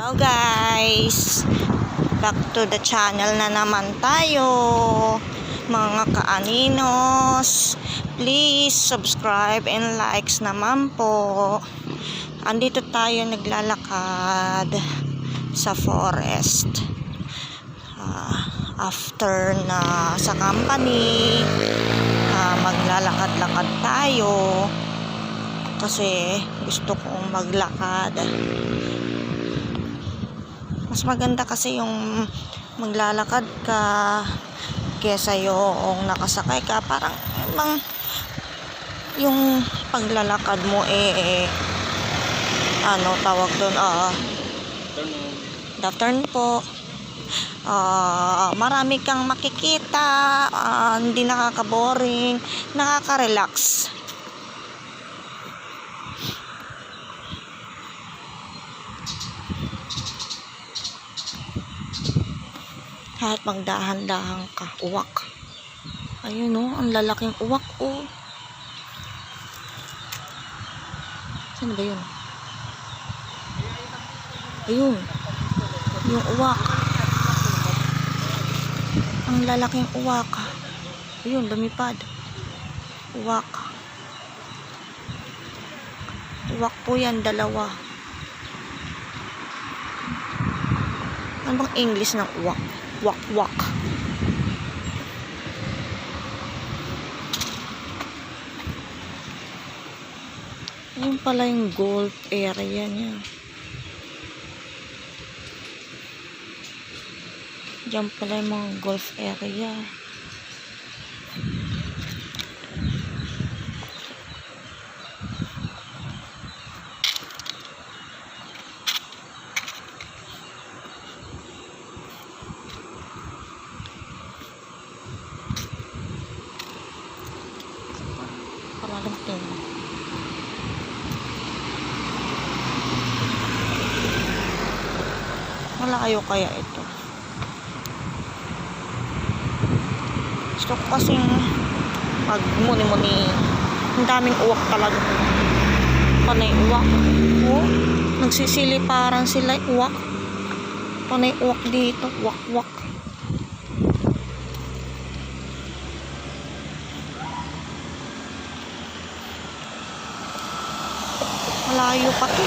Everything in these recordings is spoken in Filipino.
Hello guys! Back to the channel na naman tayo. Mga kaaninos, please subscribe and likes naman po. Andito tayo naglalakad sa forest. Ah, after na sa company, ah, maglalakad-lakad tayo kasi gusto kong maglakad mas maganda kasi yung maglalakad ka kesa yung nakasakay ka. Parang bang yung paglalakad mo eh, eh ano tawag doon ah good afternoon po. Ah marami kang makikita ah, hindi nakaka-boring nakaka-relax kahit magdahan-dahan ka, uwak. Ayun oh, ang lalaking uwak oh. Saan ba yun? Ayun. Yung uwak. Ang lalaking uwak. Ayun, lumipad. Uwak. Uwak po yan, dalawa. Ano bang English ng uwak? Wak-wak. Ayun pala yung golf area niya. Diyan pala yung mga golf area. Malayo kaya ito. Gusto ko kasing magmuni-muni. Ang daming uwak talaga. Panay uwak. Oh, nagsisiliparan sila uwak. Panay uwak dito. Wak-wak. Malayo pa to.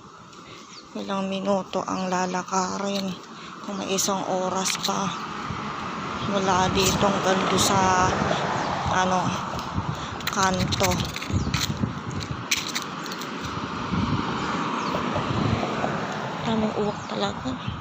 Ilang minuto ang lalakarin. Kung may isang oras pa. Wala ditong gando sa ano kanto. Daming uwak talaga.